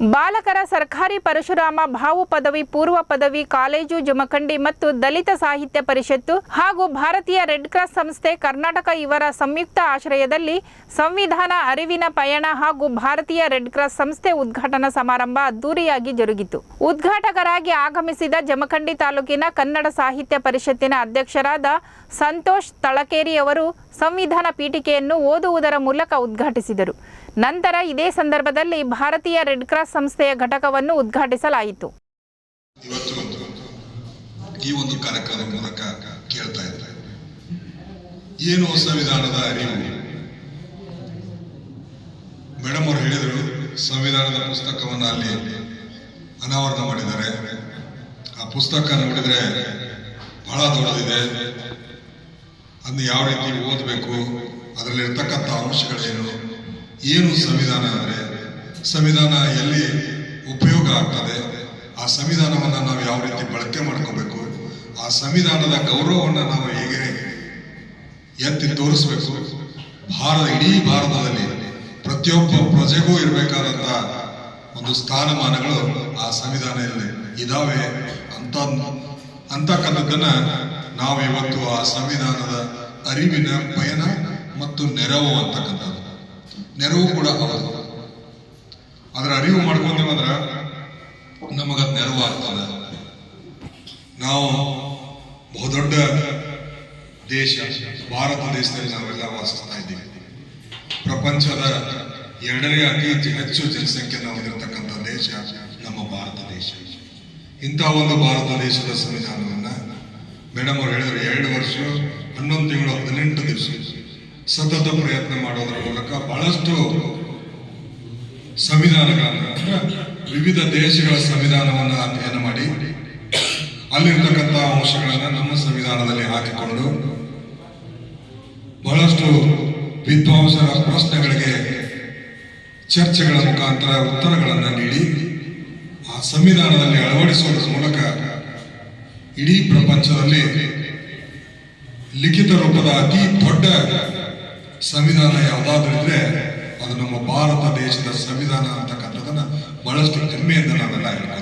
ಬಾಲಕರ ಸರ್ಕಾರಿ ಪರಶುರಾಮ ಭಾವು ಪದವಿ, ಪೂರ್ವ ಪದವಿ, ಕಾಲೇಜು, ಜಮಖಂಡಿ ಮತ್ತು ದಲಿತ ಸಾಹಿತ್ಯ ಪರಿಷತ್ತು ಹಾಗೂ ಭಾರತೀಯ ರೆಡ್ ಕ್ರಾಸ್ ಸಂಸ್ಥೆ ಕರ್ನಾಟಕ ಇವರ ಸಂಯುಕ್ತ ಆಶ್ರಯದಲ್ಲಿ ಸಂವಿಧಾನ ಅರಿವಿನ ಪಯಣ ಹಾಗೂ ಭಾರತೀಯ ರೆಡ್ ಕ್ರಾಸ್ ಸಂಸ್ಥೆ ಉದ್ಘಾಟನಾ ಸಮಾರಂಭ ಅದ್ದೂರಿಯಾಗಿ ಜರುಗಿತು. ಉದ್ಘಾಟಕರಾಗಿ ಆಗಮಿಸಿದ ಜಮಖಂಡಿ ತಾಲೂಕಿನ ಕನ್ನಡ ಸಾಹಿತ್ಯ ಪರಿಷತ್ತಿನ ಅಧ್ಯಕ್ಷರಾದ ಸಂತೋಷ್ ತಳಕೇರಿ ಅವರು ಸಂವಿಧಾನ ಪೀಠಿಕೆಯನ್ನು ಓದುವುದರ ಮೂಲಕ ಉದ್ಘಾಟಿಸಿದರು. ನಂತರ ಇದೇ ಸಂದರ್ಭದಲ್ಲಿ ಭಾರತೀಯ ರೆಡ್ ಕ್ರಾಸ್ ಸಂಸ್ಥೆಯ ಘಟಕವನ್ನು ಉದ್ಘಾಟಿಸಲಾಯಿತು. ಈ ಒಂದು ಕಾರ್ಯಕ್ರಮದ ಮೂಲಕ ಕೇಳ್ತಾ ಇದ್ದಾರೆ ಏನು ಸಂವಿಧಾನದ ಅರಿವು? ಮೇಡಮ್ ಅವರು ಹೇಳಿದರು, ಸಂವಿಧಾನದ ಪುಸ್ತಕವನ್ನು ಅಲ್ಲಿ ಅನಾವರಣ ಮಾಡಿದ್ದಾರೆ. ಆ ಪುಸ್ತಕ ನೋಡಿದ್ರೆ ಬಹಳ ದೊಡ್ಡದಿದೆ. ಅದನ್ನ ಯಾವ ರೀತಿ ಓದಬೇಕು, ಅದರಲ್ಲಿರ್ತಕ್ಕಂಥ ಅಂಶಗಳೇನು, ಏನು ಸಂವಿಧಾನ ಅಂದರೆ ಸಂವಿಧಾನ ಎಲ್ಲಿ ಉಪಯೋಗ ಆಗ್ತದೆ. ಆ ಸಂವಿಧಾನವನ್ನು ನಾವು ಯಾವ ರೀತಿ ಬಳಕೆ ಮಾಡ್ಕೋಬೇಕು? ಆ ಸಂವಿಧಾನದ ಗೌರವವನ್ನು ನಾವು ಹೇಗೆ ಎತ್ತಿ ತೋರಿಸ್ಬೇಕು? ಭಾರತ, ಇಡೀ ಭಾರತದಲ್ಲಿ ಪ್ರತಿಯೊಬ್ಬ ಪ್ರಜೆಗೂ ಇರಬೇಕಾದಂತ ಒಂದು ಸ್ಥಾನಮಾನಗಳು ಆ ಸಂವಿಧಾನದಲ್ಲಿ ಇದಾವೆ. ಅಂತ ಅಂತಕ್ಕಂಥದ್ದನ್ನ ನಾವು ಇವತ್ತು ಆ ಸಂವಿಧಾನದ ಅರಿವಿನ ಪಯಣ ಮತ್ತು ನೆರವು ಅಂತಕ್ಕಂಥದ್ದು. ನೆರವು ಕೂಡ ಹೌದು. ಅದರ ಅರಿವು ಮಾಡ್ಕೊಂಡೇವೆ ಅಂದ್ರೆ ನಮಗ ನೆರವು ಆಗ್ತದೆ. ನಾವು ಬಹುದೊಡ್ಡ ದೇಶ, ಭಾರತ ದೇಶದಲ್ಲಿ ನಾವೆಲ್ಲ ವಾಸಿಸ್ತಾ ಇದ್ದೀವಿ. ಪ್ರಪಂಚದ ಎರಡನೇ ಅತಿ ಹೆಚ್ಚು ಜನಸಂಖ್ಯೆಯನ್ನು ಹೊಂದಿರತಕ್ಕಂಥ ದೇಶ ನಮ್ಮ ಭಾರತ ದೇಶ. ಇಂಥ ಒಂದು ಭಾರತ ದೇಶದ ಸಂವಿಧಾನವನ್ನ ಮೇಡಮ್ ಅವರು ಹೇಳಿದ್ರು ಎರಡು ವರ್ಷ, ಹನ್ನೊಂದು ತಿಂಗಳು, ಹದಿನೆಂಟು ದಿವಸ ಸತತ ಪ್ರಯತ್ನ ಮಾಡೋದ್ರ ಮೂಲಕ ಬಹಳಷ್ಟು ಸಂವಿಧಾನಗಳನ್ನು ಅಂದ್ರೆ ವಿವಿಧ ದೇಶಗಳ ಸಂವಿಧಾನವನ್ನು ಅಧ್ಯಯನ ಮಾಡಿ, ಅಲ್ಲಿರ್ತಕ್ಕಂಥ ಅಂಶಗಳನ್ನು ನಮ್ಮ ಸಂವಿಧಾನದಲ್ಲಿ ಹಾಕಿಕೊಂಡು ಬಹಳಷ್ಟು ವಿದ್ವಾಂಸರ ಪ್ರಶ್ನೆಗಳಿಗೆ ಚರ್ಚೆಗಳ ಮುಖಾಂತರ ಉತ್ತರಗಳನ್ನು ನೀಡಿ, ಆ ಸಂವಿಧಾನದಲ್ಲಿ ಅಳವಡಿಸುವುದರ ಮೂಲಕ ಇಡೀ ಪ್ರಪಂಚದಲ್ಲಿ ಲಿಖಿತ ರೂಪದ ಅತಿ ದೊಡ್ಡ ಸಂವಿಧಾನ ಯಾವುದಾದ್ರೂ ಇದ್ರೆ ಅದು ನಮ್ಮ ಭಾರತ ದೇಶದ ಸಂವಿಧಾನ ಅಂತಕ್ಕಂಥದ್ದನ್ನ ಬಹಳಷ್ಟು ಹೆಮ್ಮೆಯಿಂದ ನಾವೆಲ್ಲ ಹೇಳ್ತಾ